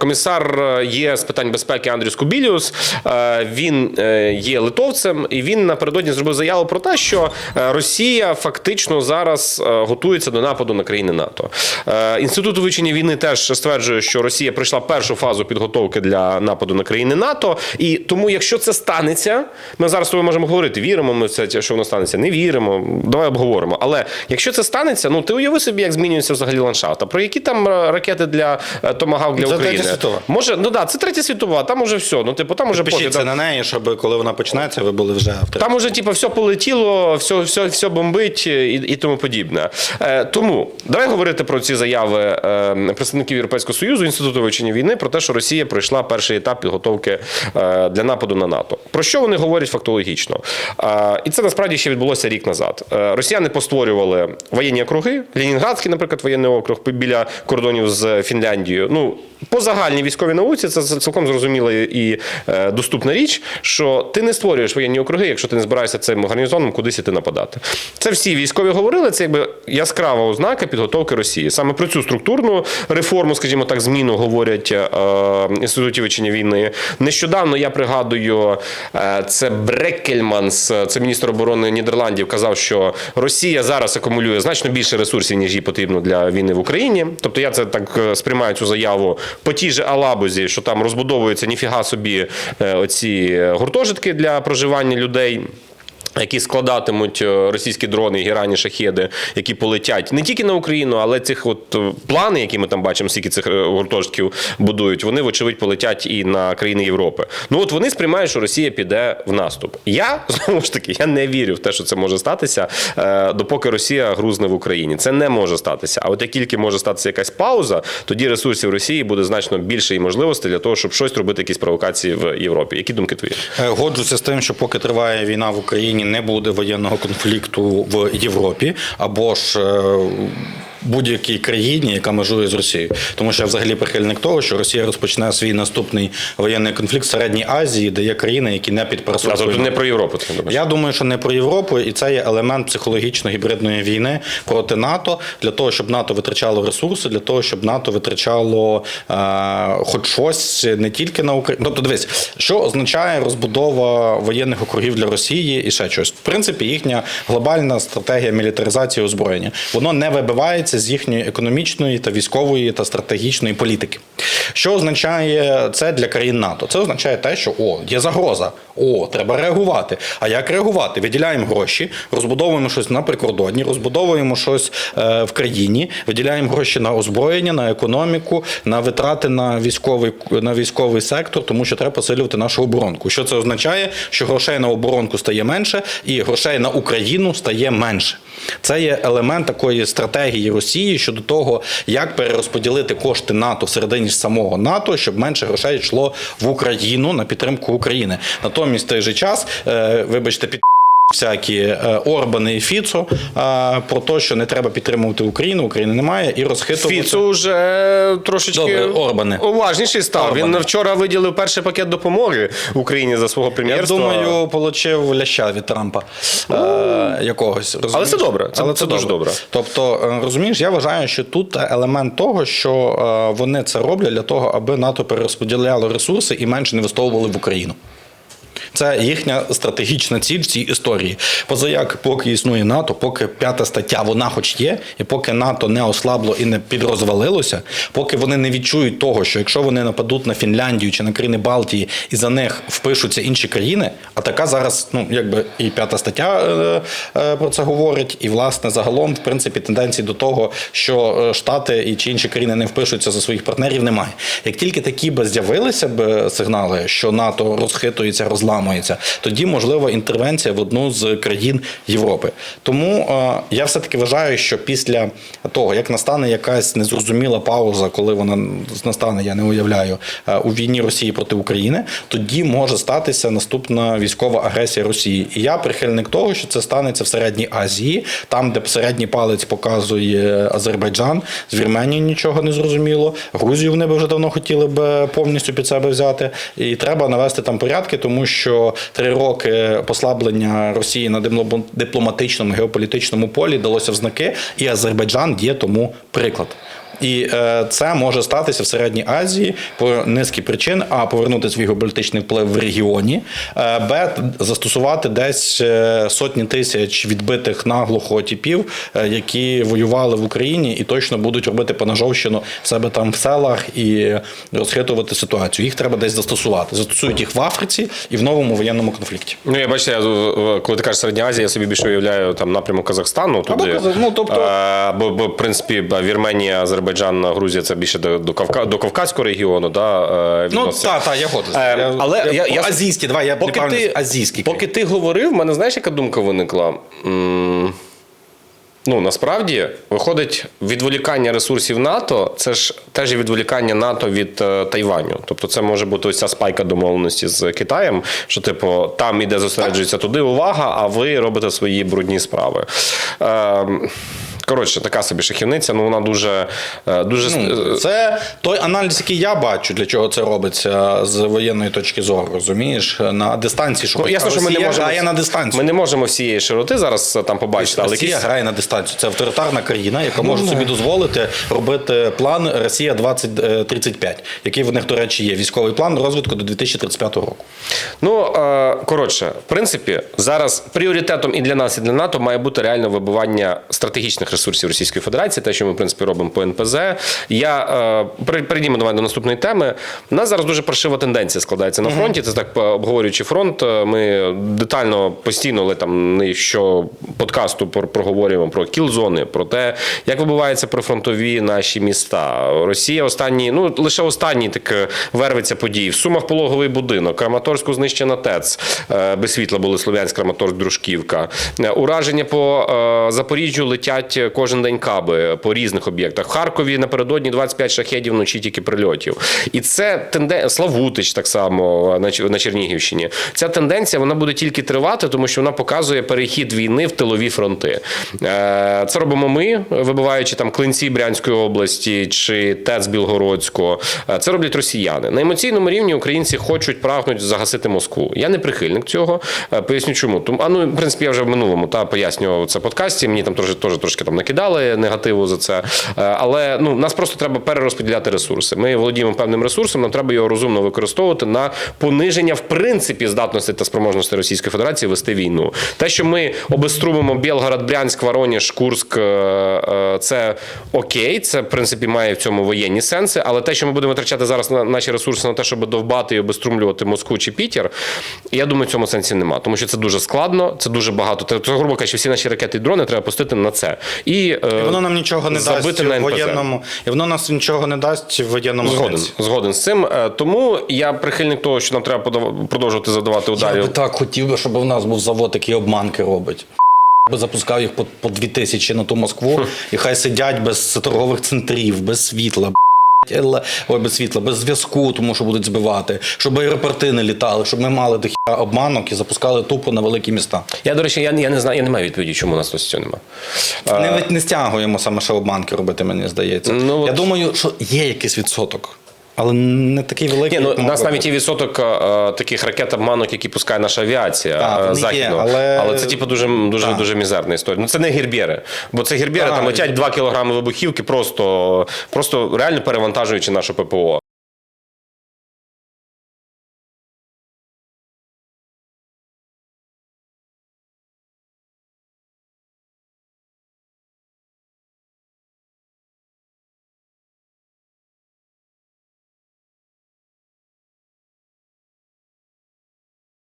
комісар е, є з питань безпеки Андрюс Кубіліус. Е, Він е, є литовцем, і він напередодні зробив заяву про те, що Росія фактично зараз готується до нападу на країни НАТО. Інститут вивчення війни теж стверджує, що Росія пройшла першу фазу підготовки для нападу на країни НАТО. І тому, якщо це станеться, ми зараз з тобою можемо говорити: віримо ми в це, що воно станеться, не віримо. Давай обговоримо. Але якщо це станеться, ну ти уяви собі, як змінюється взагалі ландшафт. А про які там ракети для Томагавк для України? Світова. Може, ну да, це третя світова, там уже все. Ну, типу, там уже Пишіться там- на неї, щоб коли вона почнеться, ви були вже в там уже типу, все полетіло, все, все, все бомбить і, і тому подібне. Е, тому давай говорити про ці заяви е, представників Європейського Союзу, інституту вивчення війни про те, що Росія пройшла перший етап підготовки е, для нападу на НАТО. Про що вони говорять фактологічно? Е, і це насправді ще відбулося рік назад. Е, росіяни постворювали воєнні округи. Ленінградський, наприклад, воєнний округ біля кордонів з Фінляндією. Ну по загальній військовій науці це цілком зрозуміла і е, доступна річ, що ти не створюєш воєнні округи, якщо ти не збираєшся цим гарнізоном кудись іти нападати. Це всі військові говорили. Це якби яскрава ознака підготовки Росії. Саме про цю структурну реформу, скажімо так, зміну говорять е, інституті вивчення війни. Нещодавно я пригадую, е, це Бреккельманс, це міністр оборони Нідерландів, казав, що Росія зараз акумулює значно більше ресурсів, ніж їй потрібно для війни в Україні. Тобто я це так сприймаю цю заяву по тій же Алабузі, що там розбудовуються ніфіга собі е, оці гуртожитки для проживання людей. Які складатимуть е, російські дрони, гірані шахеди, які полетять не тільки на Україну, але цих от е, плани, які ми там бачимо, скільки цих е, гуртожитків будують, вони вочевидь полетять і на країни Європи. Ну от вони сприймають, що Росія піде в наступ. Я знову ж таки я не вірю в те, що це може статися, допоки Росія грузне в Україні. Це не може статися. А от як тільки може статися якась пауза, тоді ресурсів Росії буде значно більше і можливостей для того, щоб щось робити, якісь провокації в Європі. Які думки твої? Годжуся з тим, що поки триває війна в Україні, не буде воєнного конфлікту в Європі або ж. Будь-якій країні, яка межує з Росією, тому що я взагалі прихильник того, що Росія розпочне свій наступний воєнний конфлікт в Середній Азії, де є країни, які не А, тобто не про Європу. Ти думаєш? Я думаю, що не про Європу, і це є елемент психологічно-гібридної війни проти НАТО для того, щоб НАТО витрачало ресурси, для того, щоб НАТО витрачало е, хоч щось не тільки на Україну. Тобто, дивись, що означає розбудова воєнних округів для Росії і ще щось. В принципі, їхня глобальна стратегія мілітаризації озброєння воно не вибивається з їхньої економічної та військової та стратегічної політики. Що означає це для країн НАТО? Це означає те, що о, є загроза, о, треба реагувати. А як реагувати? Виділяємо гроші, розбудовуємо щось на прикордонні, розбудовуємо щось е, в країні, виділяємо гроші на озброєння, на економіку, на витрати на військовий на військовий сектор, тому що треба посилювати нашу оборонку. Що це означає? Що грошей на оборонку стає менше, і грошей на Україну стає менше. Це є елемент такої стратегії Росії щодо того, як перерозподілити кошти НАТО всередині самого НАТО, щоб менше грошей йшло в Україну на підтримку України. Натомість в той же час, е, вибачте, під. Всякі е, Орбани і Фіцо е, про те, що не треба підтримувати Україну, України немає, і розхитувати. Фіцу вже трошечки Добре, Орбани. уважніший став. Він Орбани. вчора виділив перший пакет допомоги Україні за свого Я думаю, получив ляща від Трампа е, якогось. Розумієш? Але це добре, це- це дуже добре. Тобто, розумієш, я вважаю, що тут елемент того, що вони це роблять для того, аби НАТО перерозподіляло ресурси і менше інвестовували в Україну. Це їхня стратегічна ціль в цій історії. Поза як, поки існує НАТО, поки п'ята стаття вона хоч є, і поки НАТО не ослабло і не підрозвалилося, поки вони не відчують того, що якщо вони нападуть на Фінляндію чи на країни Балтії і за них впишуться інші країни, а така зараз, ну якби і п'ята стаття е, е, про це говорить, і власне загалом, в принципі, тенденції до того, що е, Штати і чи інші країни не впишуться за своїх партнерів, немає. Як тільки такі б з'явилися б сигнали, що НАТО розхитується, розламується, тоді можлива інтервенція в одну з країн Європи. Тому е, я все-таки вважаю, що після того, як настане якась незрозуміла пауза, коли вона настане, я не уявляю, е, у війні Росії проти України, тоді може статися наступна військова агресія Росії. І я прихильник того, що це станеться в середній Азії, там, де середній палець показує Азербайджан, з Вірменії нічого не зрозуміло. Грузію вони б вже давно хотіли б повністю під себе взяти. І треба навести там порядки, тому що три роки послаблення Росії на дипло- дипломатичному геополітичному полі далося в знаки, і Азербайджан є тому приклад. І е, це може статися в Середній Азії по низки причин: а повернути свій геополітичний вплив в регіоні, е, б застосувати десь е, сотні тисяч відбитих наглухо типів, е, які воювали в Україні і точно будуть робити поножовщину в себе там в селах і розхитувати ситуацію. Їх треба десь застосувати. Застосують їх в Африці і в новому воєнному конфлікті. Ну, я бачите, я, коли ти кажеш Середня Азія, я собі більше уявляю там напрямок Казахстану. Туди. Або ну, тобто- Е, бо, бо, в принципі, Вірменія, Азербайджан, Грузія це більше до, до, Кавка, до Кавказького регіону. Да, е, Ну так, так, я году. Е, але я- я- азійські, давай, я Поки ти, азійські. поки ти говорив, в мене знаєш, яка думка виникла? М, Ну, насправді, виходить, відволікання ресурсів НАТО це ж теж відволікання НАТО від е, Тайваню. Тобто, це може бути ось ця спайка домовленості з Китаєм, що, типу, там іде зосереджується туди увага, а ви робите свої брудні справи. Е, коротше, така собі шахівниця, ну вона дуже, е, дуже Ну, це той аналіз, який я бачу, для чого це робиться з воєнної точки зору, розумієш, на дистанції, що Ну, ясно, що ми не можемо грає на дистанцію. Ми не можемо всієї широти зараз е, там побачити, але Росія якісь грає на дистанцію. Це авторитарна країна, яка Ну, може собі дозволити робити план Росія 2035, який в них, до речі, є військовий план розвитку до 2035 року. Ну е, коротше, в принципі, зараз пріоритетом і для нас, і для НАТО має бути реально вибивання стратегічних ресурсів Російської Федерації, те, що ми в принципі робимо по НПЗ. Я е, перейдімо давай до наступної теми. У нас зараз дуже паршива тенденція складається на фронті. Це так е, обговорюючи фронт. е, Ми детально постійно, але там не що подкасту про- проговорюємо про кіл-зони, про те, як вибиваються прифронтові наші міста. Росія останні, ну лише останні так вервиться події. В Сумах пологовий будинок, Краматорську знищена ТЕЦ, без світла були Слов'янськ, Краматорськ, Дружківка. Ураження по Запоріжжю летять кожен день каби по різних об'єктах. В Харкові напередодні 25 шахедів вночі тільки прильотів. І це тенденція, Славутич так само на, Чернігівщині. Ця тенденція вона буде тільки тривати, тому що вона показує перехід війни в тилові фронти. Е, Це робимо ми, вибиваючи там клинці Брянської області чи ТЕЦ Білгородського. Е, Це роблять росіяни. На емоційному рівні українці хочуть прагнуть загасити Москву. Я не прихильник цього. Е, Поясню чому. Тому, а ну, в принципі, я вже в минулому та пояснював це подкасті. Мені там теж, трошки накидали негативу за це. Е, Але ну, нас просто треба перерозподіляти ресурси. Ми володіємо певним ресурсом, нам треба його розумно використовувати на пониження в принципі здатності та спроможності Російської Федерації вести війну. Те, що ми обеструмимо Білгород, Брянськ, Воронеж, Курськ, е, е, це окей. Це в принципі має в цьому воєнні сенси. Але те, що ми будемо витрачати зараз на наші ресурси на те, щоб довбати і обеструмлювати Москву чи Пітер, я думаю, в цьому сенсі нема. Тому що це дуже складно, це дуже багато. Це грубо кажучи, всі наші ракети і дрони треба пустити на це. І, е, І воно нам нічого не дасть на в воєнному, і воно нас нічого не дасть в воєнному Згоден, сенсі. згоден з цим. Е, Тому я прихильник того, що нам треба продовжувати задавати Я би так хотів би, щоб у нас був завод, який обманки робить. Би запускав їх по, по дві тисячі на ту Москву, і хай сидять без торгових центрів, без світла. Ой, без світла, без зв'язку, тому що будуть збивати, щоб аеропорти не літали, щоб ми мали до хіра обманок і запускали тупо на великі міста. Я, до речі, я, я не знаю, я не маю відповіді, чому у нас ось цього немає. Не, не стягуємо саме ще обманки робити, мені здається. Ну, Я от- думаю, що є якийсь відсоток, але не такий великий. Ні, ну у нас навіть є відсоток а, таких ракет обманок, які пускає наша авіація а, західно. є, але- але це типу дуже дуже Так. дуже мізерна історія. Ну це не гірбєри, бо це гірбєри там летять 2 кілограми вибухівки, просто просто реально перевантажуючи нашу ППО.